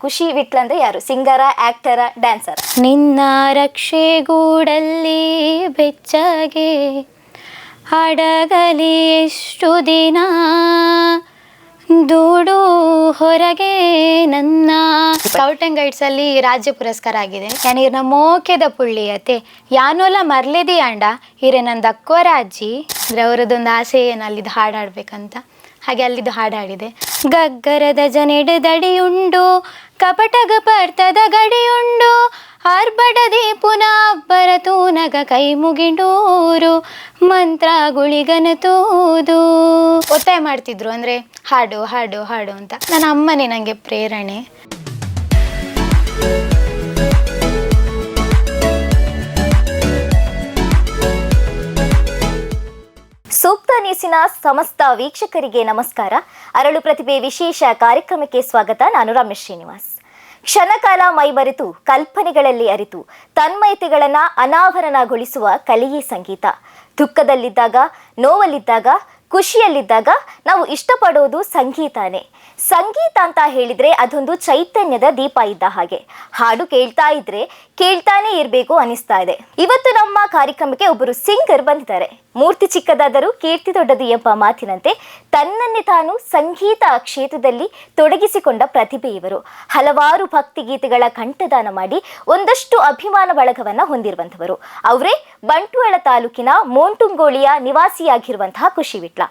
ಖುಷಿ ವಿಟ್ಲ ಅಂದ್ರೆ ಯಾರು? ಸಿಂಗರ, ಆಕ್ಟರ, ಡ್ಯಾನ್ಸರ್? ನಿನ್ನ ರಕ್ಷೆಗೂಡಲ್ಲಿ ಬೆಚ್ಚಗೆ ಹಡಗಲಿ ಎಷ್ಟು ದಿನ? ದೂಡು ಹೊರಗೆ ನನ್ನ. ಸ್ಕೌಟ್ ಅಂಡ್ ಗೈಡ್ಸ್ ಅಲ್ಲಿ ರಾಜ್ಯ ಪುರಸ್ಕಾರ ಆಗಿದೆ. ಯಾನೀರ್ನ ಮೋಕೆದ ಪುಳ್ಳಿಯತೆ. ಯಾನೋಲ ಮರ್ಲೆದಿ ಅಂಡ. ಹಿರೇ ನನ್ನ ದಕ್ಕೋರ ಅಜ್ಜಿ ಅಂದ್ರೆ ಅವರದೊಂದು ಆಸೆ ಏನಲ್ಲಿದ್ದು ಹಾಡಾಡ್ಬೇಕಂತ? ಹಾಗೆ ಅಲ್ಲಿದ್ದು ಹಾಡು ಹಾಡಿದೆ ಗಗ್ಗರದ ಜನೆಡ ದಡಿಯುಂಡು, ಕಪಟಗ ಪರ್ತದ ಗಡಿಯುಂಡು ಆರ್ಭಟದಿ ಪುನಾಬ್ಬರ ತೂನಗ ಕೈ ಮುಗಿಂಡೂರು, ಮಂತ್ರ ಗುಳಿಗನ ತೂದು. ಒತ್ತಾಯ ಮಾಡ್ತಿದ್ರು ಅಂದ್ರೆ ಹಾಡು ಹಾಡು ಹಾಡು ಅಂತ. ನನ್ನ ಅಮ್ಮನೇ ನನಗೆ ಪ್ರೇರಣೆ. ನ್ಯೂಸಿನ ಸಮಸ್ತ ವೀಕ್ಷಕರಿಗೆ ನಮಸ್ಕಾರ. ಅರಳು ಪ್ರತಿಭೆ ವಿಶೇಷ ಕಾರ್ಯಕ್ರಮಕ್ಕೆ ಸ್ವಾಗತ. ನಾನು ರಮೇಶ್ ಶ್ರೀನಿವಾಸ್. ಕ್ಷಣಕಾಲ ಮೈಮರೆತು ಕಲ್ಪನೆಗಳಲ್ಲಿ ಅರಿತು, ತನ್ಮಯತೆಗಳನ್ನು ಅನಾವರಣಗೊಳಿಸುವ ಕಲೆಯೇ ಸಂಗೀತ. ದುಃಖದಲ್ಲಿದ್ದಾಗ, ನೋವಲ್ಲಿದ್ದಾಗ, ಖುಷಿಯಲ್ಲಿದ್ದಾಗ ನಾವು ಇಷ್ಟಪಡೋದು ಸಂಗೀತನೇ. ಸಂಗೀತ ಅಂತ ಹೇಳಿದ್ರೆ ಅದೊಂದು ಚೈತನ್ಯದ ದೀಪ ಇದ್ದ ಹಾಗೆ. ಹಾಡು ಕೇಳ್ತಾ ಇದ್ರೆ ಕೇಳ್ತಾನೆ ಇರಬೇಕು ಅನಿಸ್ತಾ ಇದೆ. ಇವತ್ತು ನಮ್ಮ ಕಾರ್ಯಕ್ರಮಕ್ಕೆ ಒಬ್ಬರು ಸಿಂಗರ್ ಬಂದಿದ್ದಾರೆ. ಮೂರ್ತಿ ಚಿಕ್ಕದಾದರೂ ಕೀರ್ತಿ ದೊಡ್ಡದು ಎಂಬ ಮಾತಿನಂತೆ ತನ್ನನ್ನೇ ತಾನು ಸಂಗೀತ ಕ್ಷೇತ್ರದಲ್ಲಿ ತೊಡಗಿಸಿಕೊಂಡ ಪ್ರತಿಭೆ ಇವರು. ಹಲವಾರು ಭಕ್ತಿಗೀತೆಗಳ ಕಂಠದಾನ ಮಾಡಿ ಒಂದಷ್ಟು ಅಭಿಮಾನ ಬಳಗವನ್ನ ಹೊಂದಿರುವಂಥವರು. ಅವರೇ ಬಂಟ್ವಾಳ ತಾಲೂಕಿನ ಮೋಂಟುಂಗೋಳಿಯ ನಿವಾಸಿಯಾಗಿರುವಂತಹ ಖುಷಿ ವಿಟ್ಲ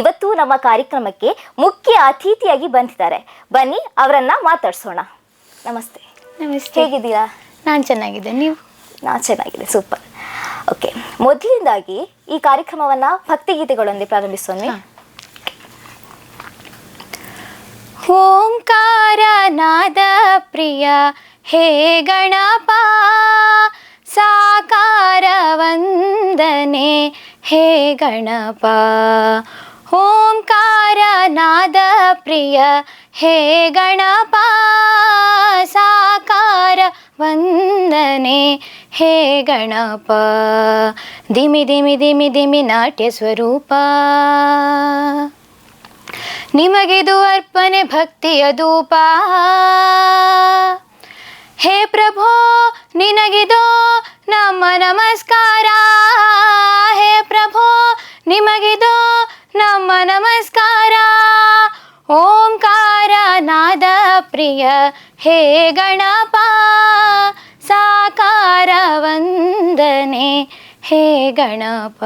ಇವತ್ತು ನಮ್ಮ ಕಾರ್ಯಕ್ರಮಕ್ಕೆ ಮುಖ್ಯ ಅತಿಥಿಯಾಗಿ ಬಂದಿದ್ದಾರೆ. ಬನ್ನಿ ಅವರನ್ನ ಮಾತಾಡ್ಸೋಣ. ನಮಸ್ತೆ. ನಮಸ್ತೆ. ಹೇಗಿದ್ದೀರಾ? ನಾನು ಚೆನ್ನಾಗಿದ್ದೆ ನೀವು? ನಾನು ಚೆನ್ನಾಗಿದೆ ಸೂಪರ್. ಓಕೆ ಮೊದಲಿಂದಾಗಿ ಈ ಕಾರ್ಯಕ್ರಮವನ್ನ ಭಕ್ತಿಗೀತೆಗಳೊಂದಿಗೆ ಪ್ರಾರಂಭಿಸೋಣ. ಓಂಕಾರನಾದ ಓಂಕಾರ ನಾದ ಪ್ರಿಯ ಹೇ ಗಣಪ ಸಾಕಾರ ವಂದನೆ ಹೇ ಗಣಪ. ಓಂಕಾರ ನಾದ ಪ್ರಿಯ, ಹೇ ಗಣಪ, ಸಾಕಾರ ವಂದನೆ. ಹೇ ಗಣಪ, ದಿಮಿ ದಿಮಿ ದಿಮಿ ದಿಮಿ ನಾಟ್ಯ ಸ್ವರೂಪ. ನಿಮಗಿದು ಅರ್ಪಣೆ ಭಕ್ತಿಯ ದೂಪ ಹೇ ಪ್ರಭೋ, ನಿನಗಿದು ನಮ್ಮ ನಮಸ್ಕಾರ. ಹೇ ಪ್ರಭೋ, ನಿಮಗಿದು ನಮ್ಮ ನಮಸ್ಕಾರ. ಓಂಕಾರ ನಾದ ಪ್ರಿಯ. ಹೇ ಗಣಪ. ಸಾಕಾರ ವಂದನೆ. ಹೇ ಗಣಪ.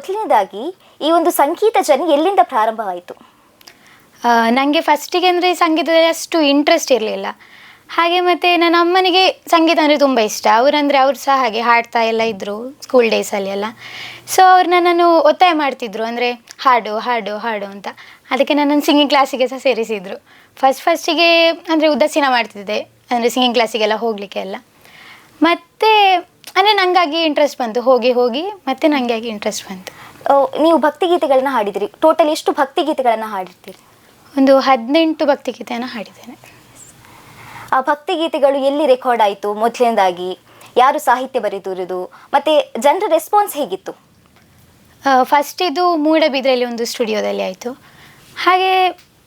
ಮೊದಲನೇದಾಗಿ ಈ ಒಂದು ಸಂಗೀತ ಜರ್ನಿ ಎಲ್ಲಿಂದ ಪ್ರಾರಂಭವಾಯಿತು? ನನಗೆ ಫಸ್ಟಿಗೆ ಅಂದರೆ ಸಂಗೀತದಲ್ಲಿ ಅಷ್ಟು ಇಂಟ್ರೆಸ್ಟ್ ಇರಲಿಲ್ಲ. ಹಾಗೆ ಮತ್ತು ನನ್ನ ಅಮ್ಮನಿಗೆ ಸಂಗೀತ ಅಂದರೆ ತುಂಬ ಇಷ್ಟ. ಅವರಂದರೆ ಅವ್ರು ಸಹ ಹಾಗೆ ಹಾಡ್ತಾ ಎಲ್ಲ ಇದ್ದರು ಸ್ಕೂಲ್ ಡೇಸಲ್ಲಿ ಎಲ್ಲ. ಸೊ ಅವ್ರು ನನ್ನನ್ನು ಒತ್ತಾಯ ಮಾಡ್ತಿದ್ರು. ಅಂದರೆ ಹಾಡು ಹಾಡು ಹಾಡು ಅಂತ. ಅದಕ್ಕೆ ನನ್ನನ್ನು ಸಿಂಗಿಂಗ್ ಕ್ಲಾಸಿಗೆ ಸಹ ಸೇರಿಸಿದರು. ಫಸ್ಟ್ ಫಸ್ಟಿಗೆ ಅಂದರೆ ಉದಾಸೀನ ಮಾಡ್ತಿದ್ದೆ. ಅಂದರೆ ಸಿಂಗಿಂಗ್ ಕ್ಲಾಸಿಗೆಲ್ಲ ಹೋಗಲಿಕ್ಕೆ ಎಲ್ಲ. ಮತ್ತು ಅಂದರೆ ನಂಗಾಗಿ ಇಂಟ್ರೆಸ್ಟ್ ಬಂತು. ಹೋಗಿ ಹೋಗಿ ಮತ್ತೆ ನನಗಾಗಿ ಇಂಟ್ರೆಸ್ಟ್ ಬಂತು. ನೀವು ಭಕ್ತಿಗೀತೆಗಳನ್ನು ಹಾಡಿದಿರಿ. ಟೋಟಲ್ ಎಷ್ಟು ಭಕ್ತಿಗೀತೆಗಳನ್ನು ಹಾಡಿರ್ತೀರಿ? ಒಂದು ಹದಿನೆಂಟು ಭಕ್ತಿಗೀತೆಯನ್ನು ಹಾಡಿದ್ದೇನೆ. ಆ ಭಕ್ತಿಗೀತೆಗಳು ಎಲ್ಲಿ ರೆಕಾರ್ಡ್ ಆಯಿತು? ಮೊದಲನೇದಾಗಿ ಯಾರು ಸಾಹಿತ್ಯ ಬರೆದಿರೋದು? ಮತ್ತೆ ಜನರ ರೆಸ್ಪಾನ್ಸ್ ಹೇಗಿತ್ತು? ಫಸ್ಟ್ ಇದು ಮೂಡಬಿದ್ರೆಯಲ್ಲಿ ಒಂದು ಸ್ಟುಡಿಯೋದಲ್ಲಿ ಆಯಿತು. ಹಾಗೆ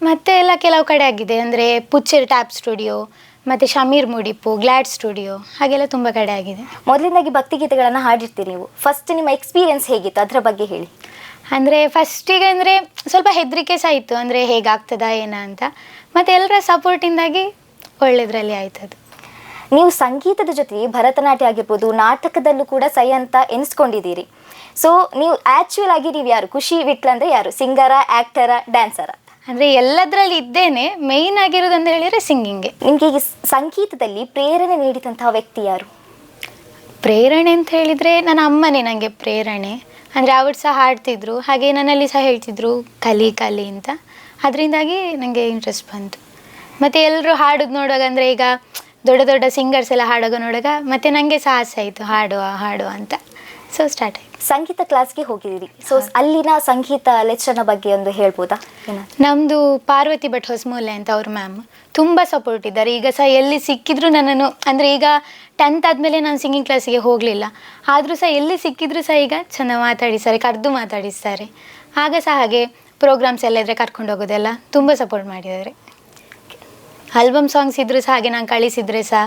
ಮತ್ತೆ ಎಲ್ಲ ಕೆಲವು ಕಡೆ ಆಗಿದೆ. ಅಂದರೆ ಪುಚ್ಚೆರ್ ಟ್ಯಾಪ್ ಸ್ಟುಡಿಯೋ ಮತ್ತು ಶಮೀರ್ ಮುಡಿಪು ಗ್ಲಾಡ್ ಸ್ಟುಡಿಯೋ ಹಾಗೆಲ್ಲ ತುಂಬ ಕಡೆ ಆಗಿದೆ. ಮೊದಲಿಂದಾಗಿ ಭಕ್ತಿಗೀತೆಗಳನ್ನು ಹಾಡಿರ್ತೀರಿ ನೀವು. ಫಸ್ಟ್ ನಿಮ್ಮ ಎಕ್ಸ್ಪೀರಿಯನ್ಸ್ ಹೇಗಿತ್ತು? ಅದರ ಬಗ್ಗೆ ಹೇಳಿ. ಅಂದರೆ ಫಸ್ಟಿಗೆ ಅಂದರೆ ಸ್ವಲ್ಪ ಹೆದರಿಕೆ ಸಹ ಇತ್ತು. ಅಂದರೆ ಹೇಗಾಗ್ತದಾ ಏನ ಅಂತ. ಮತ್ತೆ ಎಲ್ಲರ ಸಪೋರ್ಟಿಂದಾಗಿ ಒಳ್ಳೆಯದ್ರಲ್ಲಿ ಆಯ್ತದು ನೀವು ಸಂಗೀತದ ಜೊತೆ ಭರತನಾಟ್ಯ ಆಗಿರ್ಬೋದು ನಾಟಕದಲ್ಲೂ ಕೂಡ ಸೈ ಅಂತ ಎನಿಸ್ಕೊಂಡಿದ್ದೀರಿ. ಸೊ ನೀವು ಆ್ಯಕ್ಚುಯಲ್ ಆಗಿ ನೀವು ಯಾರು? ಖುಷಿ ವಿಟ್ಲ ಅಂದರೆ ಯಾರು ಸಿಂಗರ ಆ್ಯಕ್ಟರ ಡ್ಯಾನ್ಸರ ಅಂದರೆ ಎಲ್ಲದರಲ್ಲಿ ಇದ್ದೇನೆ ಮೇಯ್ನ್ ಆಗಿರೋದು ಅಂತ ಹೇಳಿದರೆ ಸಿಂಗಿಂಗೆ ನಿಮಗೆ ಈಗ ಸಂಗೀತದಲ್ಲಿ ಪ್ರೇರಣೆ ನೀಡಿದಂತಹ ವ್ಯಕ್ತಿ ಯಾರು? ಪ್ರೇರಣೆ ಅಂತ ಹೇಳಿದರೆ ನನ್ನ ಅಮ್ಮನೇ ನನಗೆ ಪ್ರೇರಣೆ. ಅಂದರೆ ಅವ್ರು ಸಹ ಹಾಡ್ತಿದ್ರು ಹಾಗೆ ನನ್ನಲ್ಲಿ ಸಹ ಹೇಳ್ತಿದ್ರು ಕಲಿ ಕಲಿ ಅಂತ. ಅದರಿಂದಾಗಿ ನನಗೆ ಇಂಟ್ರೆಸ್ಟ್ ಬಂತು. ಮತ್ತು ಎಲ್ಲರೂ ಹಾಡೋದು ನೋಡುವಾಗ ಅಂದರೆ ಈಗ ದೊಡ್ಡ ದೊಡ್ಡ ಸಿಂಗರ್ಸ್ ಎಲ್ಲ ಹಾಡೋದು ನೋಡುವಾಗ ಮತ್ತೆ ನನಗೆ ಸಹ ಆಸೆ ಆಯಿತು ಹಾಡುವ ಹಾಡುವ ಅಂತ. ಸೊ ಸ್ಟಾರ್ಟ್ ಸಂಗೀತ ಕ್ಲಾಸ್ಗೆ ಹೋಗಿದ್ದೀರಿ. ಸೊ ಅಲ್ಲಿನ ಸಂಗೀತ ಲೆಕ್ಚರ್ನ ಬಗ್ಗೆ ಒಂದು ಹೇಳ್ಬೋದಾ? ನಮ್ಮದು ಪಾರ್ವತಿ ಭಟ್ ಹೊಸಮೂಲೆ ಅಂತ ಅವ್ರ ಮ್ಯಾಮ್ ತುಂಬ ಸಪೋರ್ಟ್ ಇದ್ದಾರೆ. ಈಗ ಸಹ ಎಲ್ಲಿ ಸಿಕ್ಕಿದ್ರು ನನ್ನನ್ನು, ಅಂದರೆ ಈಗ ಟೆಂತ್ ಆದಮೇಲೆ ನಾನು ಸಿಂಗಿಂಗ್ ಕ್ಲಾಸಿಗೆ ಹೋಗಲಿಲ್ಲ. ಆದರೂ ಸಹ ಎಲ್ಲಿ ಸಿಕ್ಕಿದ್ರು ಸಹ ಈಗ ಚೆನ್ನಾಗಿ ಮಾತಾಡಿಸ್ತಾರೆ, ಕರೆದು ಮಾತಾಡಿಸ್ತಾರೆ. ಆಗ ಸಹ ಹಾಗೆ ಪ್ರೋಗ್ರಾಮ್ಸ್ ಎಲ್ಲ ಇದ್ದರೆ ಕರ್ಕೊಂಡು ಹೋಗೋದೆಲ್ಲ ತುಂಬ ಸಪೋರ್ಟ್ ಮಾಡಿದ್ದಾರೆ. ಆಲ್ಬಮ್ ಸಾಂಗ್ಸ್ ಇದ್ದರೂ ಸಹ ಹಾಗೆ ನಾನು ಕಳಿಸಿದರೆ ಸಹ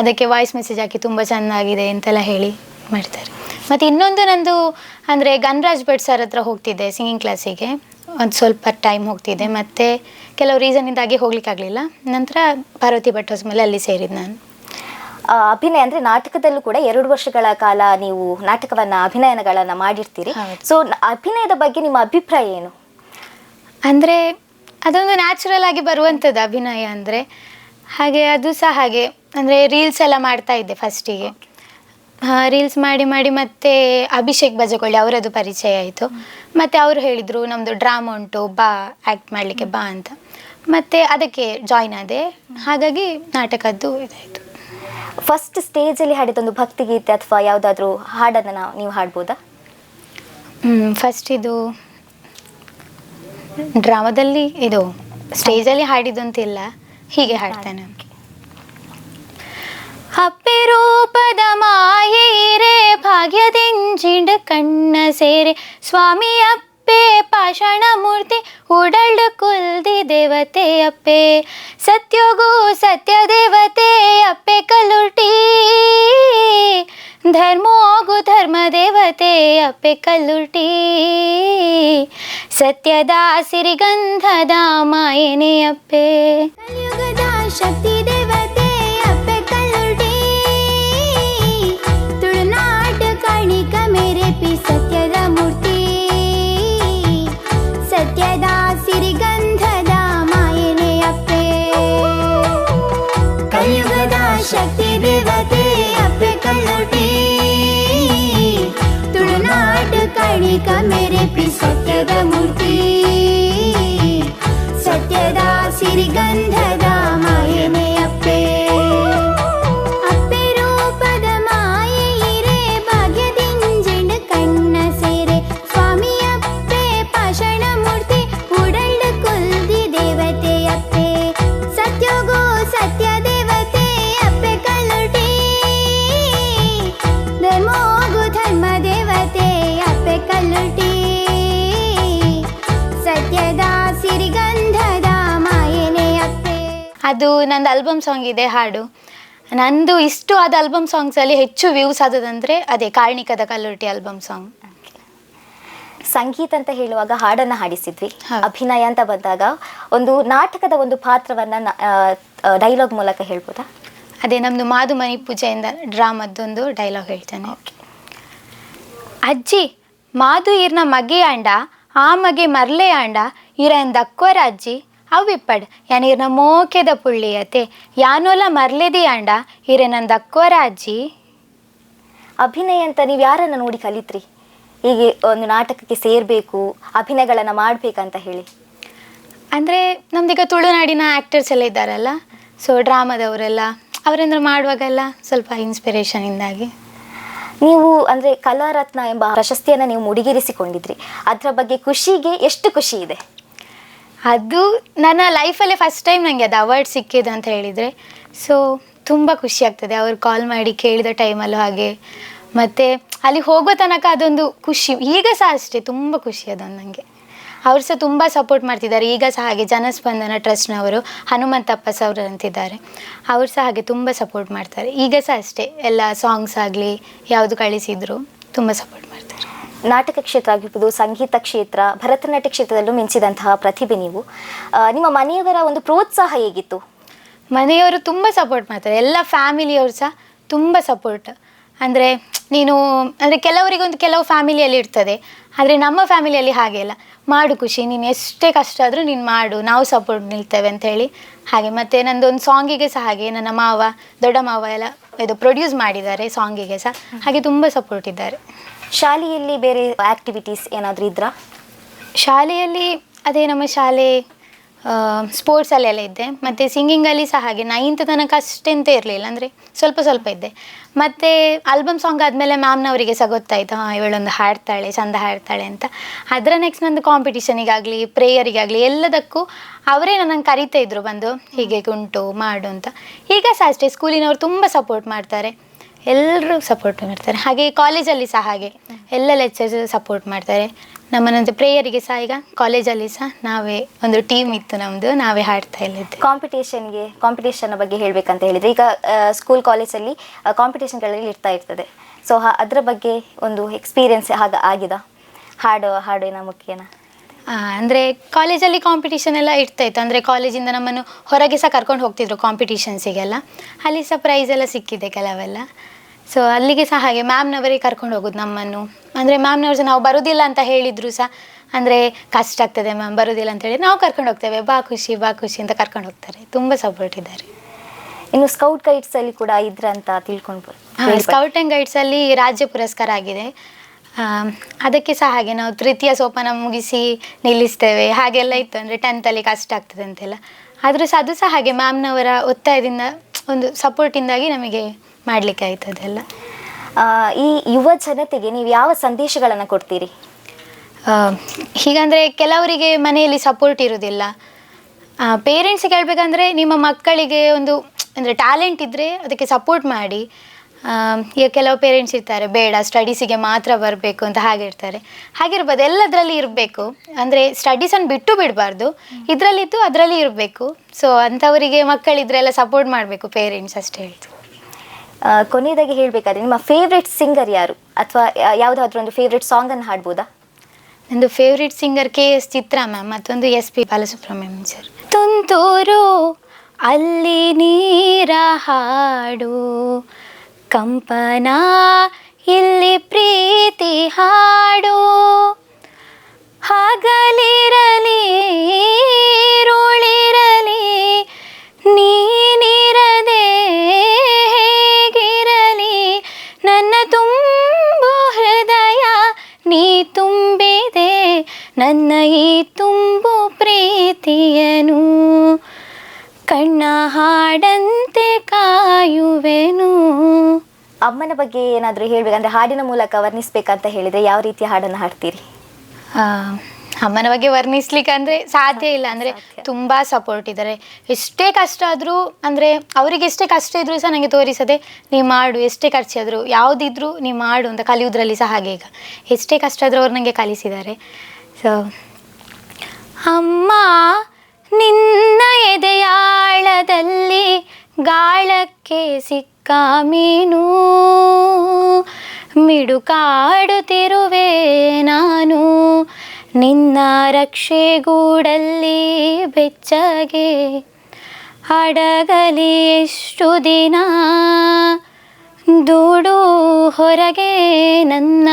ಅದಕ್ಕೆ ವಾಯ್ಸ್ ಮೆಸೇಜ್ ಹಾಕಿ ತುಂಬ ಚೆನ್ನಾಗಿದೆ ಅಂತೆಲ್ಲ ಹೇಳಿ ಮಾಡ್ತಾರೆ. ಮತ್ತು ಇನ್ನೊಂದು ನಂದು ಅಂದರೆ ಗನ್ರಾಜ್ ಭಟ್ ಸರ್ ಹತ್ರ ಹೋಗ್ತಿದ್ದೆ ಸಿಂಗಿಂಗ್ ಕ್ಲಾಸಿಗೆ ಒಂದು ಸ್ವಲ್ಪ ಟೈಮ್ ಹೋಗ್ತಿದ್ದೆ ಮತ್ತು ಕೆಲವು ರೀಸನಿಂದಾಗಿ ಹೋಗ್ಲಿಕ್ಕಾಗಲಿಲ್ಲ ನಂತರ ಪಾರ್ವತಿ ಭಟ್ ಹೊಸಮೇಲೆ ಅಲ್ಲಿ ಸೇರಿದ್ದು ನಾನು. ಅಭಿನಯ ಅಂದ್ರೆ ನಾಟಕದಲ್ಲೂ ಕೂಡ ಎರಡು ವರ್ಷಗಳ ಕಾಲ ನೀವು ನಾಟಕವನ್ನ ಅಭಿನಯನಗಳನ್ನು ಮಾಡಿರ್ತೀರಿ. ಸೊ ಅಭಿನಯದ ಬಗ್ಗೆ ನಿಮ್ಮ ಅಭಿಪ್ರಾಯ ಏನು? ಅಂದರೆ ಅದೊಂದು ನ್ಯಾಚುರಲ್ ಆಗಿ ಬರುವಂಥದ್ದು ಅಭಿನಯ ಅಂದರೆ. ಹಾಗೆ ಅದು ಸಹ ಹಾಗೆ ಅಂದರೆ ರೀಲ್ಸ್ ಎಲ್ಲ ಮಾಡ್ತಾ ಇದ್ದೆ ಫಸ್ಟಿಗೆ ರೀಲ್ಸ್ ಮಾಡಿ ಮಾಡಿ ಮತ್ತೆ ಅಭಿಷೇಕ್ ಬಜಗೊಳ್ಳಿ ಅವರದು ಪರಿಚಯ ಆಯಿತು. ಮತ್ತು ಅವರು ಹೇಳಿದರು ನಮ್ಮದು ಡ್ರಾಮಾ ಉಂಟು ಬಾ ಆ್ಯಕ್ಟ್ ಮಾಡಲಿಕ್ಕೆ ಬಾ ಅಂತ. ಮತ್ತು ಅದಕ್ಕೆ ಜಾಯ್ನ್ ಆದೆ. ಹಾಗಾಗಿ ನಾಟಕದ್ದು ಇದಾಯಿತು. ಫಸ್ಟ್ ಸ್ಟೇಜಲ್ಲಿ ಹಾಡಿದ್ದೊಂದು ಹಾಡಿದೊಂದು ಭಕ್ತಿಗೀತೆ ಅಥವಾ ಯಾವುದಾದ್ರೂ ಹಾಡೋದನ್ನು ನಾವು- ನೀವು ಹಾಡ್ಬೋದಾ? ಫಸ್ಟ್ ಇದು ಡ್ರಾಮಾದಲ್ಲಿ ಇದು ಸ್ಟೇಜಲ್ಲಿ ಹಾಡಿದಂತಿಲ್ಲ ಹೀಗೆ ಹಾಡ್ತೇನೆ. ಅಪ್ಪಿರೂಪದ ಮಾಯೆರೆ ಭಾಗ್ಯದಿಂಜಿಂಡ ಕಣ್ಣ ಸೇರೆ ಸ್ವಾಮಿ ಅಪ್ಪ ಮೂರ್ತಿ ಉಡಳ್ಳ ಕುಲ್ದಿ ದೇವತೆ ಅಪ್ಪೆ. ಸತ್ಯೋಗು ಸತ್ಯ ದೇವತೆ ಅಪ್ಪೆ ಕಲ್ಲುರ್ಟಿ. ಧರ್ಮೋಗು ಧರ್ಮ ದೇವತೆ ಅಪ್ಪೆ ಕಲ್ಲುರ್ಟಿ. ಸತ್ಯದ ಸಿರಿಗಂಧದ ಮಾಯನೆ ಅಪ್ಪೆ. ಕಲಿಯುಗದ ಶಕ್ತಿ ದೇವತೆ ಅಪ್ಪೆ ಕಲ್ಲುಡಿ ತುಳುನಾಟ ಕಾಣಿಕ ಮೇರೆ ಪಿ ಸತ್ಯದ ശക്തി ദേവതേ അപ്പെ കണ്ണോട്ടേ തുളുനാട് കഴിക്കമേ ಅದು ನಂದು ಆಲ್ಬಮ್ ಸಾಂಗ್ ಇದೆ ಹಾಡು. ನಂದು ಇಷ್ಟು ಆದ ಆಲ್ಬಮ್ ಸಾಂಗ್ಸಲ್ಲಿ ಹೆಚ್ಚು ವ್ಯೂಸ್ ಆದದಂದರೆ ಅದೇ ಕಾರ್ಣಿಕದ ಕಲ್ಲುರ್ಟಿ ಆಲ್ಬಮ್ ಸಾಂಗ್ ಸಂಗೀತ ಅಂತ ಹೇಳುವಾಗ ಹಾಡನ್ನ ಹಾಡಿಸಿದ್ವಿ. ಅಭಿನಯ ಅಂತ ಬಂದಾಗ ಒಂದು ನಾಟಕದ ಒಂದು ಪಾತ್ರವನ್ನ ಡೈಲಾಗ್ ಮೂಲಕ ಹೇಳ್ಬೋದಾ? ಅದೇ ನಮ್ಮದು ಮಾದು ಮನಿ ಪೂಜೆಯಿಂದ ಡ್ರಾಮದ್ದೊಂದು ಡೈಲಾಗ್ ಹೇಳ್ತೇನೆ. ಅಜ್ಜಿ ಮಾದು ಇರ್ನ ಮಗೆ ಆಂಡ ಆ ಮಗೆ ಮರ್ಲೆ ಆಂಡ ಇರನ್ ದಕ್ವರ ಅಜ್ಜಿ ಅವಿಪ್ಪಡ್ ಯಾನಿರ್ನ ಮೋಕೆದ ಪುಳ್ಳಿಯತೆ. ಯಾನೋಲ ಮರ್ಲೆದಿ ಅಂಡ. ಇರೆನನ್ ದಕ್ವರ ಅಜ್ಜಿ ಅಭಿನಯ ಅಂತ ನೀವು ಯಾರನ್ನು ನೋಡಿ ಕಲಿತ್ರಿ? ಹೀಗೆ ಒಂದು ನಾಟಕಕ್ಕೆ ಸೇರಬೇಕು ಅಭಿನಯಗಳನ್ನು ಮಾಡಬೇಕಂತ ಹೇಳಿ. ಅಂದರೆ ನಮ್ದೀಗ ತುಳುನಾಡಿನ ಆ್ಯಕ್ಟರ್ಸ್ ಎಲ್ಲ ಇದ್ದಾರಲ್ಲ? ಸೊ ಡ್ರಾಮಾದವರೆಲ್ಲ ಅವರಿಂದ ಮಾಡುವಾಗೆಲ್ಲ ಸ್ವಲ್ಪ ಇನ್ಸ್ಪಿರೇಷನಿಂದಾಗಿ ನೀವು ಅಂದರೆ ಕಲಾರತ್ನ ಎಂಬ ಪ್ರಶಸ್ತಿಯನ್ನು ನೀವು ಮುಡಿಗೇರಿಸಿಕೊಂಡಿದ್ರಿ. ಅದರ ಬಗ್ಗೆ ಖುಷಿಗೆ ಎಷ್ಟು ಖುಷಿ ಇದೆ? ಅದು ನನ್ನ ಲೈಫಲ್ಲೇ ಫಸ್ಟ್ ಟೈಮ್ ನನಗೆ ಅದು ಅವಾರ್ಡ್ ಸಿಕ್ಕಿದೆ ಅಂತ ಹೇಳಿದರೆ. ಸೊ ತುಂಬ ಖುಷಿ ಆಗ್ತದೆ ಅವ್ರು ಕಾಲ್ ಮಾಡಿ ಕೇಳಿದ ಟೈಮಲ್ಲೂ ಹಾಗೆ. ಮತ್ತು ಅಲ್ಲಿ ಹೋಗೋ ತನಕ ಅದೊಂದು ಖುಷಿ. ಈಗ ಸಹ ಅಷ್ಟೇ, ತುಂಬ ಖುಷಿ ಅದೊಂದು ನನಗೆ ಅವ್ರು ಸಹ ತುಂಬ ಸಪೋರ್ಟ್ ಮಾಡ್ತಿದ್ದಾರೆ. ಈಗ ಸಹ ಹಾಗೆ ಜನಸ್ಪಂದನ ಟ್ರಸ್ಟ್ನವರು ಹನುಮಂತಪ್ಪ ಸರ್ ಅಂತಿದ್ದಾರೆ. ಅವ್ರು ಸಹ ಹಾಗೆ ತುಂಬ ಸಪೋರ್ಟ್ ಮಾಡ್ತಾರೆ. ಈಗ ಸಹ ಅಷ್ಟೇ, ಎಲ್ಲ ಸಾಂಗ್ಸ್ ಆಗಲಿ, ಯಾವುದು ಕಳಿಸಿದ್ರು ತುಂಬ ಸಪೋರ್ಟ್ ಮಾಡ್ತಾರೆ. ನಾಟಕ ಕ್ಷೇತ್ರ ಆಗಿರ್ಬೋದು, ಸಂಗೀತ ಕ್ಷೇತ್ರ, ಭರತನಾಟ್ಯ ಕ್ಷೇತ್ರದಲ್ಲೂ ಮಿಂಚಿದಂತಹ ಪ್ರತಿಭೆ ನೀವು. ನಿಮ್ಮ ಮನೆಯವರ ಒಂದು ಪ್ರೋತ್ಸಾಹ ಹೇಗಿತ್ತು? ಮನೆಯವರು ತುಂಬ ಸಪೋರ್ಟ್ ಮಾಡ್ತಾರೆ. ಎಲ್ಲ ಫ್ಯಾಮಿಲಿಯವರು ಸಹ ತುಂಬ ಸಪೋರ್ಟ್ ಅಂದರೆ ನೀನು, ಅಂದರೆ ಕೆಲವರಿಗೊಂದು ಕೆಲವು ಫ್ಯಾಮಿಲಿಯಲ್ಲಿ ಇರ್ತದೆ. ಆದರೆ ನಮ್ಮ ಫ್ಯಾಮಿಲಿಯಲ್ಲಿ ಹಾಗೆ ಇಲ್ಲ. ಮಾಡು ಖುಷಿ, ನೀನು ಎಷ್ಟೇ ಕಷ್ಟ ಆದರೂ ನೀನು ಮಾಡು. ನಾವು ಸಪೋರ್ಟ್ ನಿಲ್ತೇವೆ ಅಂತ ಹಾಗೆ. ಮತ್ತು ನಂದೊಂದು ಸಾಂಗಿಗೆ ಸಹ ಹಾಗೆ, ನನ್ನ ಮಾವ, ದೊಡ್ಡ ಮಾವ ಎಲ್ಲ ಇದು ಪ್ರೊಡ್ಯೂಸ್ ಮಾಡಿದ್ದಾರೆ ಸಾಂಗಿಗೆ ಸಹ. ಹಾಗೆ ತುಂಬ ಸಪೋರ್ಟ್ ಇದ್ದಾರೆ. ಶಾಲೆಯಲ್ಲಿ ಬೇರೆ ಆಕ್ಟಿವಿಟೀಸ್ ಏನಾದರೂ ಇದ್ರಾ? ಶಾಲೆಯಲ್ಲಿ, ಅದೇ ನಮ್ಮ ಶಾಲೆ ಸ್ಪೋರ್ಟ್ಸಲ್ಲಿ ಎಲ್ಲ ಇದ್ದೆ. ಮತ್ತು ಸಿಂಗಿಂಗಲ್ಲಿ ಸಹ ಹಾಗೆ ನೈನ್ತ್ ತನಕ ಅಷ್ಟೆಂತ ಇರಲಿಲ್ಲ. ಅಂದರೆ ಸ್ವಲ್ಪ ಸ್ವಲ್ಪ ಇದ್ದೆ. ಮತ್ತು ಆಲ್ಬಮ್ ಸಾಂಗ್ ಆದಮೇಲೆ ಮ್ಯಾಮ್ನವರಿಗೆ ಸಹ ಗೊತ್ತಾಯಿತು, ಹಾಂ, ಇವಳೊಂದು ಹಾಡ್ತಾಳೆ ಚಂದ ಹಾಡ್ತಾಳೆ ಅಂತ. ಅದರ ನೆಕ್ಸ್ಟ್ ನಂದು ಕಾಂಪಿಟಿಷನಿಗಾಗಲಿ ಪ್ರೇಯರಿಗಾಗಲಿ ಎಲ್ಲದಕ್ಕೂ ಅವರೇ ನನ್ನನ್ನು ಕರಿತಾ ಇದ್ರು ಬಂದು, ಹೀಗೆ ಉಂಟು ಮಾಡು ಅಂತ. ಈಗ ಸಹ ಅಷ್ಟೇ ಸ್ಕೂಲಿನವರು ತುಂಬ ಸಪೋರ್ಟ್ ಮಾಡ್ತಾರೆ. ಎಲ್ಲರೂ ಸಪೋರ್ಟ್ ಮಾಡ್ತಾರೆ. ಹಾಗೆ ಕಾಲೇಜಲ್ಲಿ ಸಹ ಹಾಗೆ. ಎಲ್ಲ ಲೆಕ್ಚರ್ಸ್ ಸಪೋರ್ಟ್ ಮಾಡ್ತಾರೆ. ನಮ್ಮನ್ನೊಂದು ಪ್ರೇಯರಿಗೆ ಸಹ ಈಗ ಕಾಲೇಜಲ್ಲಿ ಸಹ ನಾವೇ ಒಂದು ಟೀಮ್ ಇತ್ತು ನಮ್ಮದು ನಾವೇ ಹಾಡ್ತಾ ಇಲ್ಲಿದ್ದೆ. ಕಾಂಪಿಟೇಷನ್ಗೆ ಕಾಂಪಿಟೇಷನ್ ಬಗ್ಗೆ ಹೇಳಬೇಕಂತ ಹೇಳಿದ್ರೆ ಈಗ ಸ್ಕೂಲ್ ಕಾಲೇಜಲ್ಲಿ ಕಾಂಪಿಟೇಷನ್ಗಳಲ್ಲಿ ಇರ್ತಾ ಇರ್ತದೆ. ಸೊ ಅದರ ಬಗ್ಗೆ ಒಂದು ಎಕ್ಸ್ಪೀರಿಯನ್ಸ್ ಹಾಗೆ ಆಗಿದೆ? ಹಾಡು ಹಾಡಿನ ಮುಖ್ಯನ ಅಂದರೆ ಕಾಲೇಜಲ್ಲಿ ಕಾಂಪಿಟಿಷನ್ ಎಲ್ಲ ಇರ್ತಾ ಇತ್ತು ಅಂದರೆ ಕಾಲೇಜಿಂದ ನಮ್ಮನ್ನು ಹೊರಗೆ ಸಹ ಕರ್ಕೊಂಡು ಹೋಗ್ತಿದ್ರು ಕಾಂಪಿಟೇಷನ್ಸಿಗೆಲ್ಲ ಅಲ್ಲಿ ಸಹ ಪ್ರೈಸ್ ಎಲ್ಲ ಸಿಕ್ಕಿದೆ ಕೆಲವೆಲ್ಲ. ಸೊ ಅಲ್ಲಿಗೆ ಸಹ ಹಾಗೆ ಮ್ಯಾಮ್ನವರೇ ಕರ್ಕೊಂಡು ಹೋಗೋದು ನಮ್ಮನ್ನು. ಅಂದರೆ ಮ್ಯಾಮ್ನವ್ರು ಸಹ ನಾವು ಬರೋದಿಲ್ಲ ಅಂತ ಹೇಳಿದ್ರು ಸಹ. ಅಂದರೆ ಕಷ್ಟ ಆಗ್ತದೆ ಮ್ಯಾಮ್ ಬರೋದಿಲ್ಲ ಅಂತ ಹೇಳಿ ನಾವು ಕರ್ಕೊಂಡು ಹೋಗ್ತೇವೆ. ಬಾ ಖುಷಿ ಬಾ ಖುಷಿ ಅಂತ ಕರ್ಕೊಂಡು ಹೋಗ್ತಾರೆ. ತುಂಬ ಸಪೋರ್ಟ್ ಇದ್ದಾರೆ. ಇನ್ನು ಸ್ಕೌಟ್ ಗೈಡ್ಸಲ್ಲಿ ಕೂಡ ಇದ್ರ ಅಂತ ತಿಳ್ಕೊಂಡು ಸ್ಕೌಟ್ ಆ್ಯಂಡ್ ಗೈಡ್ಸಲ್ಲಿ ರಾಜ್ಯ ಪುರಸ್ಕಾರ ಆಗಿದೆ. ಅದಕ್ಕೆ ಸಹ ಹಾಗೆ ನಾವು ತೃತೀಯ ಸೋಪಾನ ಮುಗಿಸಿ ನಿಲ್ಲಿಸ್ತೇವೆ. ಹಾಗೆಲ್ಲ ಇತ್ತು ಅಂದರೆ ಟೆಂತಲ್ಲಿ ಕಷ್ಟ ಆಗ್ತದೆ ಅಂತೆಲ್ಲ. ಆದರೂ ಸಹ ಅದು ಸಹ ಹಾಗೆ ಮ್ಯಾಮ್ನವರ ಒತ್ತಾಯದಿಂದ ಒಂದು ಸಪೋರ್ಟಿಂದಾಗಿ ನಮಗೆ ಮಾಡಲಿಕ್ಕೆ ಆಯಿತು ಅದೆಲ್ಲ. ಈ ಯುವ ಜನತೆಗೆ ನೀವು ಯಾವ ಸಂದೇಶಗಳನ್ನು ಕೊಡ್ತೀರಿ? ಹೀಗಂದರೆ ಕೆಲವರಿಗೆ ಮನೆಯಲ್ಲಿ ಸಪೋರ್ಟ್ ಇರೋದಿಲ್ಲ ಪೇರೆಂಟ್ಸಿಗೆ ಹೇಳ್ಬೇಕಂದ್ರೆ ನಿಮ್ಮ ಮಕ್ಕಳಿಗೆ ಒಂದು ಅಂದರೆ ಟ್ಯಾಲೆಂಟ್ ಇದ್ದರೆ ಅದಕ್ಕೆ ಸಪೋರ್ಟ್ ಮಾಡಿ. ಈಗ ಕೆಲವು ಪೇರೆಂಟ್ಸ್ ಇರ್ತಾರೆ ಬೇಡ ಸ್ಟಡೀಸಿಗೆ ಮಾತ್ರ ಬರಬೇಕು ಅಂತ ಹಾಗಿರ್ತಾರೆ ಹಾಗಿರ್ಬೋದು ಎಲ್ಲದರಲ್ಲಿ ಇರಬೇಕು. ಅಂದರೆ ಸ್ಟಡೀಸನ್ನು ಬಿಟ್ಟು ಬಿಡಬಾರ್ದು. ಇದರಲ್ಲಿದ್ದು ಅದರಲ್ಲಿ ಇರಬೇಕು. ಸೊ ಅಂಥವರಿಗೆ ಮಕ್ಕಳಿದ್ರೆಲ್ಲ ಸಪೋರ್ಟ್ ಮಾಡಬೇಕು ಪೇರೆಂಟ್ಸ್ ಅಷ್ಟೇ ಹೇಳ್ತು. ಕೊನೆಯದಾಗಿ ಹೇಳಬೇಕಾದ್ರೆ ನಿಮ್ಮ ಫೇವ್ರೆಟ್ ಸಿಂಗರ್ ಯಾರು? ಅಥವಾ ಯಾವುದಾದ್ರೂ ಒಂದು ಫೇವ್ರೆಟ್ ಸಾಂಗನ್ನು ಹಾಡ್ಬೋದಾ? ನಂದು favourite singer K S Chithra ma'am ಮತ್ತೊಂದು ಎಸ್ ಪಿ ಬಾಲಸುಬ್ರಹ್ಮಣ್ಯಂ ಸರ್ ತುಂತೂರು ಅಲ್ಲಿ ನೀರ ಹಾಡು. ಕಂಪನ ಇಲ್ಲಿ ಪ್ರೀತಿ ಹಾಡು ಹಾಡಂತೆ ಕಾಯುವೆನು. ಅಮ್ಮನ ಬಗ್ಗೆ ಏನಾದರೂ ಹೇಳ್ಬೇಕಂದ್ರೆ ಹಾಡಿನ ಮೂಲಕ ವರ್ಣಿಸ್ಬೇಕಂತ ಹೇಳಿದ್ರೆ ಯಾವ ರೀತಿಯ ಹಾಡನ್ನು ಹಾಡ್ತೀರಿ? ಅಮ್ಮನ ಬಗ್ಗೆ ವರ್ಣಿಸ್ಲಿಕ್ಕೆ ಅಂದರೆ ಸಾಧ್ಯ ಇಲ್ಲ. ಅಂದರೆ ತುಂಬ ಸಪೋರ್ಟ್ ಇದ್ದಾರೆ ಎಷ್ಟೇ ಕಷ್ಟ ಆದರೂ ಅಂದರೆ ಅವರಿಗೆ ಎಷ್ಟೇ ಕಷ್ಟ ಇದ್ರೂ ಸಹ ನನಗೆ ತೋರಿಸದೆ ನೀ ಮಾಡು ಎಷ್ಟೇ ಖರ್ಚಾದರೂ ಯಾವುದಿದ್ರೂ ನೀ ಮಾಡು ಅಂತ ಕಲಿಯೋದ್ರಲ್ಲಿ ಸಹ ಹಾಗೆ ಈಗ. ಎಷ್ಟೇ ಕಷ್ಟ ಆದರೂ ಅವ್ರು ನನಗೆ ಕಲಿಸಿದ್ದಾರೆ. ಸೊ ಅಮ್ಮ ನಿನ್ನ ಎದೆಯಾಳದಲ್ಲಿ ಗಾಳಕ್ಕೆ ಸಿಕ್ಕ ಮೀನು. ಮಿಡುಕಾಡುತ್ತಿರುವೆ ನಾನು. ನಿನ್ನ ರಕ್ಷೆಗೂಡಲ್ಲಿ ಬೆಚ್ಚಗೆ ಅಡಗಲಿ ಎಷ್ಟು ದಿನ. ದೂಡು ಹೊರಗೆ ನನ್ನ.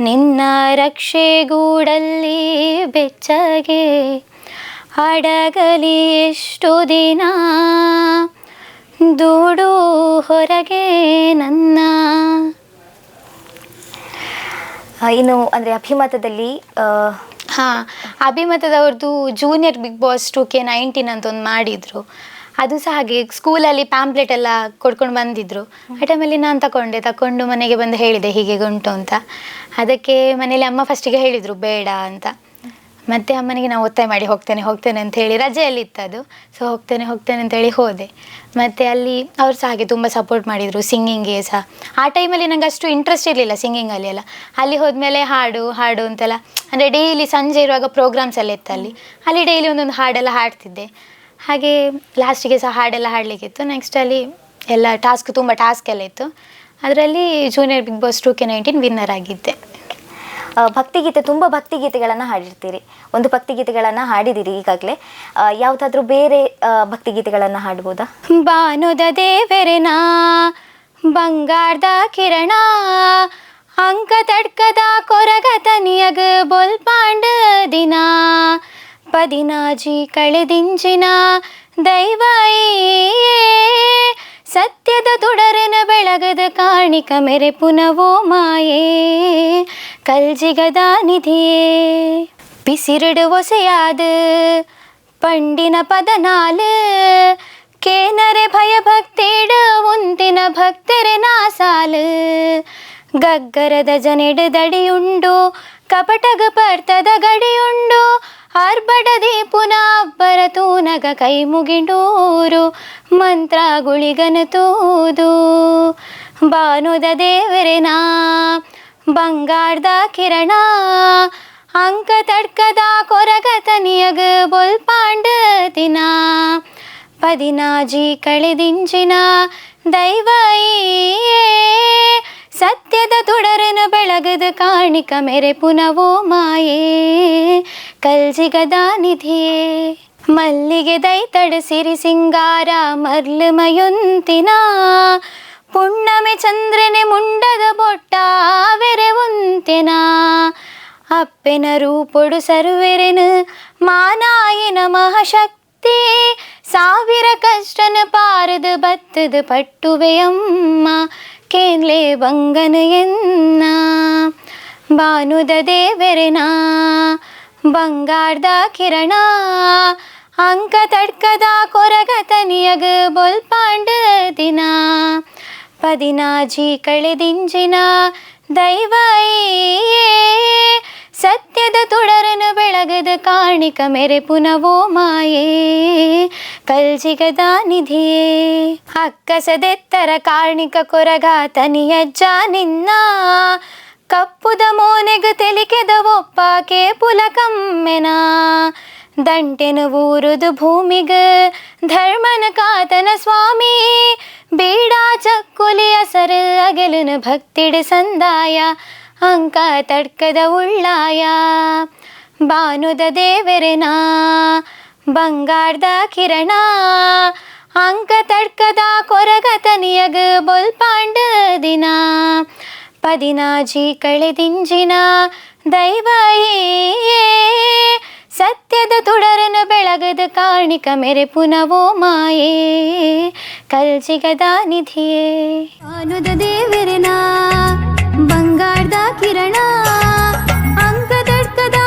ನಿನ್ನ ರಕ್ಷೆಗೂಡಲ್ಲಿ ಬೆಚ್ಚಗೆ ಅಡಗಲಿ ಎಷ್ಟು ದಿನ. ದೂಡು ಹೊರಗೆ ನನ್ನ. ಇನ್ನು ಅಂದರೆ ಅಭಿಮತದಲ್ಲಿ ಹಾಂ ಅಭಿಮತದವ್ರದ್ದು junior Bigg Boss two K nineteen ಅಂತ ಒಂದು ಮಾಡಿದರು. ಅದು ಸಹ ಹಾಗೆ ಸ್ಕೂಲಲ್ಲಿ ಪ್ಯಾಂಪ್ಲೆಟ್ ಎಲ್ಲ ಕೊಡ್ಕೊಂಡು ಬಂದಿದ್ರು. ಆ ಟೈಮಲ್ಲಿ ನಾನು ತಗೊಂಡೆ ತಗೊಂಡು ಮನೆಗೆ ಬಂದು ಹೇಳಿದೆ ಹೀಗೆ ಉಂಟು ಅಂತ. ಅದಕ್ಕೆ ಮನೇಲಿ ಅಮ್ಮ ಫಸ್ಟಿಗೆ ಹೇಳಿದರು ಬೇಡ ಅಂತ. ಮತ್ತೆ ಅಮ್ಮನಿಗೆ ನಾವು ಒತ್ತಾಯ ಮಾಡಿ ಹೋಗ್ತೇನೆ ಹೋಗ್ತೇನೆ ಅಂತ ಹೇಳಿ ರಜೆಯಲ್ಲಿ ಇತ್ತದು ಸೊ ಹೋಗ್ತೇನೆ ಹೋಗ್ತೇನೆ ಅಂತ ಹೇಳಿ ಹೋದೆ. ಮತ್ತು ಅಲ್ಲಿ ಅವ್ರು ಸಹ ಹಾಗೆ ತುಂಬ ಸಪೋರ್ಟ್ ಮಾಡಿದರು ಸಿಂಗಿಂಗ್ಗೆ ಸಹ. ಆ ಟೈಮಲ್ಲಿ ನಂಗೆ ಅಷ್ಟು ಇಂಟ್ರೆಸ್ಟ್ ಇರಲಿಲ್ಲ ಸಿಂಗಿಂಗಲ್ಲಿ ಎಲ್ಲ. ಅಲ್ಲಿ ಹೋದ್ಮೇಲೆ ಹಾಡು ಹಾಡು ಅಂತೆಲ್ಲ. ಅಂದರೆ ಡೈಲಿ ಸಂಜೆ ಇರುವಾಗ ಪ್ರೋಗ್ರಾಮ್ಸ್ ಎಲ್ಲ ಇತ್ತು ಅಲ್ಲಿ. ಅಲ್ಲಿ ಡೈಲಿ ಒಂದೊಂದು ಹಾಡೆಲ್ಲ ಹಾಡ್ತಿದ್ದೆ. ಹಾಗೆ ಲಾಸ್ಟಿಗೆ ಸಹ ಹಾಡೆಲ್ಲ ಹಾಡಲಿಕ್ಕಿತ್ತು ನೆಕ್ಸ್ಟ್ ಅಲ್ಲಿ ಎಲ್ಲ ಟಾಸ್ಕ್ ತುಂಬ ಟಾಸ್ಕ್ ಎಲ್ಲ ಇತ್ತು. ಅದರಲ್ಲಿ junior Bigg Boss two K nineteen winner ಆಗಿದ್ದೆ. ಭಕ್ತಿಗೀತೆ, ತುಂಬ ಭಕ್ತಿಗೀತೆಗಳನ್ನು ಹಾಡಿರ್ತೀರಿ. ಒಂದು ಭಕ್ತಿಗೀತೆಗಳನ್ನು ಹಾಡಿದಿರಿ ಈಗಾಗಲೇ. ಯಾವುದಾದ್ರೂ ಬೇರೆ ಭಕ್ತಿಗೀತೆಗಳನ್ನು ಹಾಡ್ಬೋದಾ? ಬಾನುದ ದೇವರೆನ, ಬಂಗಾರದ ಕಿರಣ, ಅಂಕ ತಡ್ಕದ ಕೊರಗ ತನಿಯಗ ಬೊಲ್ಪಾಂಡ ದಿನ, ಪದಿನಾಜಿ ಕಳೆದಿಂಜಿನ ದೈವ ಸತ್ಯದ ತುಡರನ ಬೆಳಗದ ಕಾಣಿಕ ಮೆರೆ ಪುನವೋ ಮಾಯೇ ಕಲ್ಜಿಗದ ನಿಧಿಯೇ பிசிறிடு ஒசையாது ಪಂಡಿನ ಪದ ನಾಲು ಕೇನರೆ ಭಯ ಭಕ್ತಿಡು ಉಂತಿನ ಭಕ್ತರೆ ನಾಸಾಲು ಗಗ್ಗರದ ಜನೆಡು ದಡಿಯುಂಡು ಕಪಟಗ ಪರ್ತದ ಗಡಿಯುಂಡು ಆರ್ಭಟದಿ ಪುನಃ ಅಬ್ಬರ ನಗ ಕೈ ಮುಗಿಂಡೂರು, ಮಂತ್ರ ಗುಳಿಗನ ತೂದು. ಬಾನುದ ದೇವರೆನಾ ಬಂಗಾರದ ಕಿರಣ, ಅಂಕ ತಡ್ಕದ ಕೊರಗ ತನಿಯಗ ಬೊಲ್ಪಾಂಡ ದಿನ ಪದಿನಾಜಿ ಕಳೆದಿಂಜಿನ ದೈವ ಸತ್ಯದ ತುಡರನ ಬೆಳಗದ ಕಾಣಿಕ ಮೆರೆ ಪುನವೋ ಮಾಯೇ ಕಲ್ಜಿಗದ ನಿಧಿಯೇ ಮಲ್ಲಿಗೆ ದೈತಡ ಸಿರಿ ಸಿಂಗಾರ, ಮರ್ಲು ಮಯೊಂತಿನ. ಪುಣ್ಣಮೆ ಚಂದ್ರನೆ ಮುಂಡದ ಬೊಟ್ಟ ವೆರೆ ಉಂತೆನ. ಅಪ್ಪೆನ ರೂಪೊಡು ಸರ್ವೆರೆನು, ಮಾನಾಯಿನ ಮಹಾಶಕ್ತಿ. ಸಾವಿರ ಕಷ್ಟನ ಪಾರದ ಬತ್ತದ ಪಟ್ಟುವೆಯಮ್ಮ ಕೇನ್ಲೆ ಬಂಗನ ಎನ್ನ? ಬಾನುದ ದೇವರೆನ? ಬಂಗಾರದ ಕಿರಣ? ಅಂಕ ತಡ್ಕದ ಕೊರಗ ತನಿಯಗ ಬೊಲ್ಪಾಂಡ ದಿನ? ಪದಿನಾಜಿ ಕಳೆದಿಂಜಿನ ದೈವ ಸತ್ಯದ ತುಡರನ ಬೆಳಗದ ಕಾಣಿಕ ಮೆರೆ ಪುನವೋ ಮಾಯೇ. ಕಲ್ಜಿಗದ ನಿಧಿಯೇ ಅಕ್ಕಸದೆತ್ತರ ಕಾಣಿಕ ಕೊರಗ ತನಿಯಜ್ಜ ನಿನ್ನ. ಕಪ್ಪುದ ಮೋನೆಗ ತೆಲಿಕೆದ ಒಪ್ಪಾಕೆ ಪುಲಕಮ್ಮೆನ. ದಂಟೆನ ಊರುದು ಭೂಮಿಗ, ಧರ್ಮನ ಕಾತನ ಸ್ವಾಮಿ. ಬೀಡಾ ಚಕ್ಕುಲಿಯ ಸರ ಅಗಲನ ಭಕ್ತಿಡ ಸಂದಾಯ ಅಂಕ ತಡ್ಕದ ಉಳ್ಳಾಯ ಬಾನುದ ದೇವರೆನ ಬಂಗಾರದ ಕಿರಣ ಅಂಕ ತಡ್ಕದ ಕೊರಗ ತನಿಯಗ ಬೊಲ್ಪಾಂಡ ದಿನ ಪದಿನಾಜಿ ಕಳೆದಿಂಜಿನ ದೈವ ಸತ್ಯದ ತುಡರನ ಬೆಳಗದ ಕಾಣಿಕ ಮೆರೆ ಪುನವೋ ಮಾಯೇ ಕಲ್ಜಿಗದ ನಿಧಿಯೇ ಬಾನುದ ದೇವರೆನ ಬಂಗಾರದ ಕಿರಣ ಅಂಕ ತಡ್ಕದ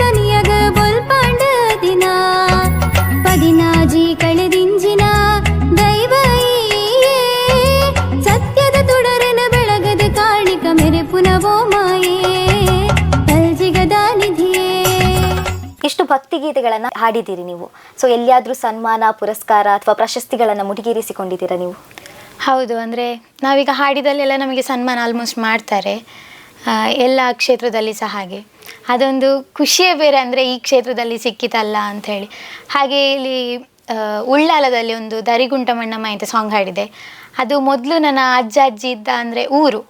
ತನಿಯಗ ಬೊಲ್ಪಾಂಡ ದಿನ. ಪದಿನಾಜಿ ಕಳೆದಿಂಜಿನ ದೈವ ಸತ್ಯದ ತುಡರನ ಬೆಳಗದ ಕಾಣಿಕ ಮೆರೆ ಪುನವೋ ಮಾಯೇ. ಕಲ್ಜಿಗದ ನಿಧಿಯೇ. ಇಷ್ಟು ಭಕ್ತಿಗೀತೆಗಳನ್ನು ಹಾಡಿದ್ದೀರಿ ನೀವು? ಸೊ ಎಲ್ಲಿಯಾದರೂ ಸನ್ಮಾನ, ಪುರಸ್ಕಾರ ಅಥವಾ ಪ್ರಶಸ್ತಿಗಳನ್ನು ಮುಡಿಗೇರಿಸಿಕೊಂಡಿದ್ದೀರಾ ನೀವು? ಹೌದು ಅಂದರೆ ನಾವೀಗ ಹಾಡಿದಲ್ಲೆಲ್ಲ ನಮಗೆ ಸನ್ಮಾನ ಆಲ್ಮೋಸ್ಟ್ ಮಾಡ್ತಾರೆ. ಎಲ್ಲ ಕ್ಷೇತ್ರದಲ್ಲಿ ಸಹ ಹಾಗೆ. ಅದೊಂದು ಖುಷಿಯೇ ಬೇರೆ ಅಂದರೆ ಈ ಕ್ಷೇತ್ರದಲ್ಲಿ ಸಿಕ್ಕಿತಲ್ಲ ಅಂಥೇಳಿ. ಹಾಗೆ ಇಲ್ಲಿ ಉಳ್ಳಾಲದಲ್ಲಿ ಒಂದು ದರಿಗುಂಟ ಮಣ್ಣಮ್ಮ ಅಂತ ಸಾಂಗ್ ಹಾಡಿದೆ. ಅದು ಮೊದಲು ನನ್ನ ಅಜ್ಜ ಅಜ್ಜಿ ಇದ್ದ ಅಂದರೆ ಊರು.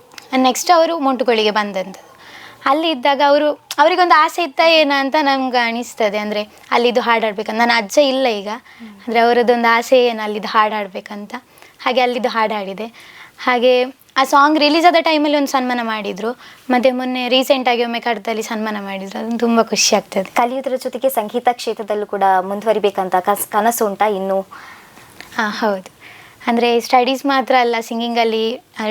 ನೆಕ್ಸ್ಟ್ ಅವರು ಮೊಂಟುಗಳಿಗೆ ಬಂದಂಥದ್ದು ಅಲ್ಲಿ ಇದ್ದಾಗ ಅವರು ಅವರಿಗೊಂದು ಆಸೆ ಇತ್ತ ಏನ ಅಂತ ನಮ್ಗೆ ಅನಿಸ್ತದೆ. ಅಂದರೆ ಅಲ್ಲಿದ್ದು ಹಾಡಾಡ್ಬೇಕಂತ. ನನ್ನ ಅಜ್ಜ ಇಲ್ಲ ಈಗ. ಅಂದರೆ ಅವರದ್ದೊಂದು ಆಸೆ ಏನು ಅಲ್ಲಿದ್ದು ಹಾಡಾಡ್ಬೇಕಂತ. ಹಾಗೆ ಅಲ್ಲಿದ್ದು ಹಾಡು ಹಾಡಿದೆ. ಹಾಗೆ ಆ ಸಾಂಗ್ ರಿಲೀಸ್ ಆದ ಟೈಮಲ್ಲಿ ಒಂದು ಸನ್ಮಾನ ಮಾಡಿದರು. ಮತ್ತು ಮೊನ್ನೆ ರೀಸೆಂಟಾಗಿ ಒಮ್ಮೆ ಕಡದಲ್ಲಿ ಸನ್ಮಾನ ಮಾಡಿದರು. ಅದು ತುಂಬ ಖುಷಿ ಆಗ್ತದೆ. ಕಲಿಯೋದ್ರ ಜೊತೆಗೆ ಸಂಗೀತ ಕ್ಷೇತ್ರದಲ್ಲೂ ಕೂಡ ಮುಂದುವರಿಬೇಕಂತ ಕಸ್ ಕನಸು ಉಂಟಾ ಇನ್ನೂ? ಹಾಂ ಹೌದು. ಅಂದರೆ ಸ್ಟಡೀಸ್ ಮಾತ್ರ ಅಲ್ಲ ಸಿಂಗಿಂಗಲ್ಲಿ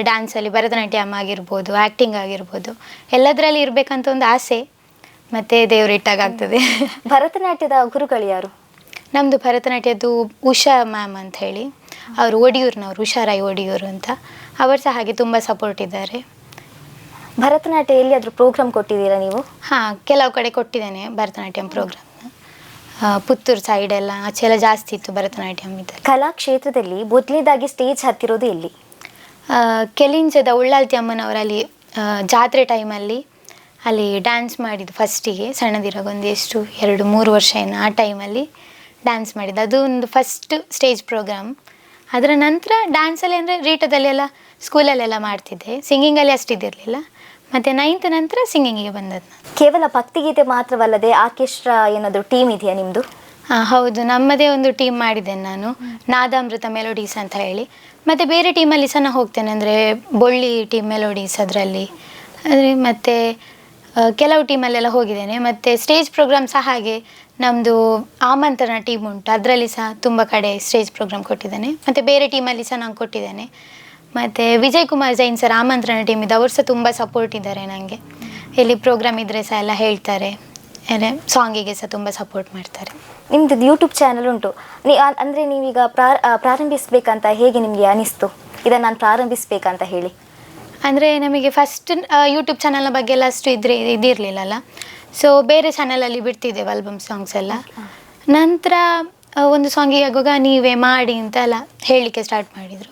ಡ್ಯಾನ್ಸಲ್ಲಿ ಭರತನಾಟ್ಯಂ ಆಗಿರ್ಬೋದು ಆ್ಯಕ್ಟಿಂಗ್ ಆಗಿರ್ಬೋದು ಎಲ್ಲದರಲ್ಲಿ ಇರಬೇಕಂತ ಒಂದು ಆಸೆ. ಮತ್ತು ದೇವ್ರು ಇಟ್ಟಾಗ ಆಗ್ತದೆ. ಭರತನಾಟ್ಯದ ಗುರುಗಳು ಯಾರು? ನಮ್ಮದು ಭರತನಾಟ್ಯದ್ದು ಉಷಾ ಮ್ಯಾಮ್ ಅಂತ ಹೇಳಿ ಅವರು ಒಡಿಯೂರಿನವರು ಹುಷಾರಾಯಿ ಒಡಿಯೂರು ಅಂತ. ಅವರು ಸಹ ಹಾಗೆ ತುಂಬ ಸಪೋರ್ಟ್ ಇದ್ದಾರೆ. ಭರತನಾಟ್ಯ ಎಲ್ಲಿಯಾದರೂ ಪ್ರೋಗ್ರಾಮ್ ಕೊಟ್ಟಿದ್ದೀರಾ ನೀವು? ಹಾಂ ಕೆಲವು ಕಡೆ ಕೊಟ್ಟಿದ್ದೇನೆ ಭರತನಾಟ್ಯಂ ಪ್ರೋಗ್ರಾಮ್ ಪುತ್ತೂರು ಸೈಡ್ ಎಲ್ಲ ಆಚೆ ಎಲ್ಲ ಜಾಸ್ತಿ ಇತ್ತು ಭರತನಾಟ್ಯಂ ಇದೆ ಕಲಾ ಕ್ಷೇತ್ರದಲ್ಲಿ ಮೊದಲನೇದಾಗಿ ಸ್ಟೇಜ್ ಹತ್ತಿರೋದು ಎಲ್ಲಿ? ಕೆಲಿಂಜದ ಉಳ್ಳಾಲ್ತಿ ಅಮ್ಮನವರಲ್ಲಿ ಜಾತ್ರೆ ಟೈಮಲ್ಲಿ ಅಲ್ಲಿ ಡ್ಯಾನ್ಸ್ ಮಾಡಿದ್ದು ಫಸ್ಟಿಗೆ ಸಣ್ಣದಿರಾಗ ಒಂದು ಎಷ್ಟು ಎರಡು ಮೂರು ವರ್ಷ ಏನು ಆ ಟೈಮಲ್ಲಿ ಡ್ಯಾನ್ಸ್ ಮಾಡಿದ್ದು. ಅದು ಒಂದು ಫಸ್ಟ್ ಸ್ಟೇಜ್ ಪ್ರೋಗ್ರಾಮ್ ಅದರ ನಂತರ ಡ್ಯಾನ್ಸಲ್ಲಿ ಅಂದರೆ ರೀಟದಲ್ಲಿ ಎಲ್ಲ ಸ್ಕೂಲಲ್ಲೆಲ್ಲ ಮಾಡ್ತಿದ್ದೆ. ಸಿಂಗಿಂಗಲ್ಲಿ ಅಷ್ಟಿದ್ದಿರಲಿಲ್ಲ ಮತ್ತು ನೈನ್ತ್ ನಂತರ ಸಿಂಗಿಂಗಿಗೆ ಬಂದದ್ದು ನಾನು. ಕೇವಲ ಭಕ್ತಿಗೀತೆ ಮಾತ್ರವಲ್ಲದೆ ಆರ್ಕೆಸ್ಟ್ರಾ ಏನಾದರೂ ಟೀಮ್ ಇದೆಯಾ ನಿಮ್ಮದು ಹಾಂ ಹೌದು. ನಮ್ಮದೇ ಒಂದು ಟೀಮ್ ಮಾಡಿದ್ದೇನೆ ನಾನು. ನಾದಾಮೃತ ಮೆಲೋಡೀಸ್ ಅಂತ ಹೇಳಿ. ಮತ್ತು ಬೇರೆ ಟೀಮಲ್ಲಿ ಸಹ ನಾನು ಹೋಗ್ತೇನೆ. ಅಂದರೆ ಬೊಳ್ಳಿ ಟೀಮ್ ಮೆಲೋಡೀಸ್ ಅದರಲ್ಲಿ. ಅಂದರೆ ಮತ್ತು ಕೆಲವು ಟೀಮಲ್ಲೆಲ್ಲ ಹೋಗಿದ್ದೇನೆ. ಮತ್ತು ಸ್ಟೇಜ್ ಪ್ರೋಗ್ರಾಮ್ ಸಹ ಹಾಗೆ ನಮ್ಮದು ಆಮಂತ್ರಣ ಟೀಮ್ ಉಂಟು. ಅದರಲ್ಲಿ ಸಹ ತುಂಬ ಕಡೆ ಸ್ಟೇಜ್ ಪ್ರೋಗ್ರಾಮ್ ಕೊಟ್ಟಿದ್ದೇನೆ. ಮತ್ತು ಬೇರೆ ಟೀಮಲ್ಲಿ ಸಹ ನಾನು ಕೊಟ್ಟಿದ್ದೇನೆ. ಮತ್ತು ವಿಜಯ್ ಕುಮಾರ್ ಜೈನ್ ಸರ್ ಆಮಂತ್ರಣ ಟೀಮ್ ಇದೆ ಅವರು ಸಹ ತುಂಬ ಸಪೋರ್ಟ್ ಇದ್ದಾರೆ ನನಗೆ ಎಲ್ಲಿ ಪ್ರೋಗ್ರಾಮ್ ಇದ್ದರೆ ಸಹ ಎಲ್ಲ ಹೇಳ್ತಾರೆ. ಸಾಂಗಿಗೆ ಸಹ ತುಂಬ ಸಪೋರ್ಟ್ ಮಾಡ್ತಾರೆ. ನಿಮ್ದು ಯೂಟ್ಯೂಬ್ ಚಾನಲ್ ಉಂಟು. ನೀ ಅಂದರೆ ಅಂದ್ರೆ ನೀವೀಗ ಪ್ರಾರಂಭಿಸ್ಬೇಕಂತ ಹೇಗೆ ನಿಮಗೆ ಅನಿಸ್ತು? ಇದನ್ನು ನಾನು ಪ್ರಾರಂಭಿಸಬೇಕಂತ ಹೇಳಿ. ಅಂದರೆ ನಮಗೆ ಫಸ್ಟ್ ಯೂಟ್ಯೂಬ್ ಚಾನಲ್ನ ಬಗ್ಗೆ ಎಲ್ಲ ಅಷ್ಟು ಇದ್ರೆ ಇದಿರಲಿಲ್ಲಲ್ಲ. ಸೊ ಬೇರೆ ಚಾನಲಲ್ಲಿ ಬಿಡ್ತಿದ್ದೇವೆ ಆಲ್ಬಮ್ ಸಾಂಗ್ಸ್ ಎಲ್ಲ. ನಂತರ ಒಂದು ಸಾಂಗಿಗೆ ಆಗುವಾಗ ನೀವೇ ಮಾಡಿ ಅಂತ ಎಲ್ಲ ಹೇಳಲಿಕ್ಕೆ ಸ್ಟಾರ್ಟ್ ಮಾಡಿದರು.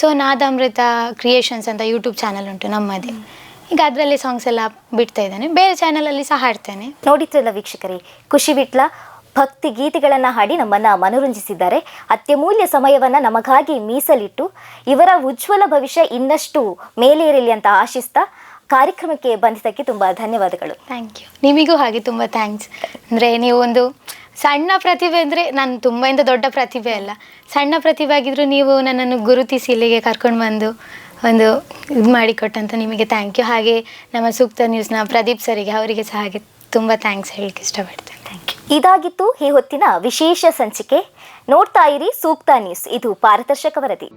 ಸೊ ನಾದಾಮೃತ ಕ್ರಿಯೇಷನ್ಸ್ ಅಂತ ಯೂಟ್ಯೂಬ್ ಚಾನಲ್ ಉಂಟು ನಮ್ಮದೇ. ಈಗ ಅದರಲ್ಲಿ ಸಾಂಗ್ಸ್ ಎಲ್ಲ ಬಿಡ್ತಾ ಇದ್ದಾನೆ. ಬೇರೆ ಚಾನಲಲ್ಲಿ ಸಹ ಹಾಡ್ತೇನೆ. ನೋಡಿದ್ರಲ್ಲ ವೀಕ್ಷಕರೇ ಖುಷಿ ಬಿಟ್ಲ ಭಕ್ತಿ ಗೀತೆಗಳನ್ನು ಹಾಡಿ ನಮ್ಮನ್ನು ಮನೋರಂಜಿಸಿದ್ದಾರೆ. ಅತ್ಯಮೂಲ್ಯ ಸಮಯವನ್ನು ನಮಗಾಗಿ ಮೀಸಲಿಟ್ಟು ಇವರ ಉಜ್ವಲ ಭವಿಷ್ಯ ಇನ್ನಷ್ಟು ಮೇಲೇರಲಿ ಅಂತ ಆಶಿಸ್ತಾ ಕಾರ್ಯಕ್ರಮಕ್ಕೆ ಬಂದಿದ್ದಕ್ಕೆ ತುಂಬಾ ಧನ್ಯವಾದಗಳು. ಥ್ಯಾಂಕ್ ಯು ನಿಮಗೂ ಹಾಗೆ ತುಂಬ ಥ್ಯಾಂಕ್ಸ್ ಅಂದರೆ ನೀವು ಒಂದು ಸಣ್ಣ ಪ್ರತಿಭೆ ಅಂದರೆ ನಾನು ತುಂಬ ಇಂದ ದೊಡ್ಡ ಪ್ರತಿಭೆ ಅಲ್ಲ. ಸಣ್ಣ ಪ್ರತಿಭೆ ಆಗಿದ್ರು ನೀವು ನನ್ನನ್ನು ಗುರುತಿಸಿ ಇಲ್ಲಿಗೆ ಕರ್ಕೊಂಡು ಬಂದು ಒಂದು ಇದು ಮಾಡಿಕೊಟ್ಟಂತ ನಿಮಗೆ ಥ್ಯಾಂಕ್ ಯು ಹಾಗೆ ನಮ್ಮ ಸೂಕ್ತ ನ್ಯೂಸ್ನ ಪ್ರದೀಪ್ ಸರಿಗೆ ಅವರಿಗೆ ಸಹ ಹಾಗೆ ತುಂಬ ಥ್ಯಾಂಕ್ಸ್ ಹೇಳಕ್ಕೆ ಇಷ್ಟಪಡ್ತೇನೆ. ಥ್ಯಾಂಕ್ ಯು ಇದಾಗಿತ್ತು ಈ ಹೊತ್ತಿನ ವಿಶೇಷ ಸಂಚಿಕೆ. ನೋಡ್ತಾ ಇರಿ ಸೂಕ್ತ ನ್ಯೂಸ್ ಇದು ಪಾರದರ್ಶಕ ವರದಿ.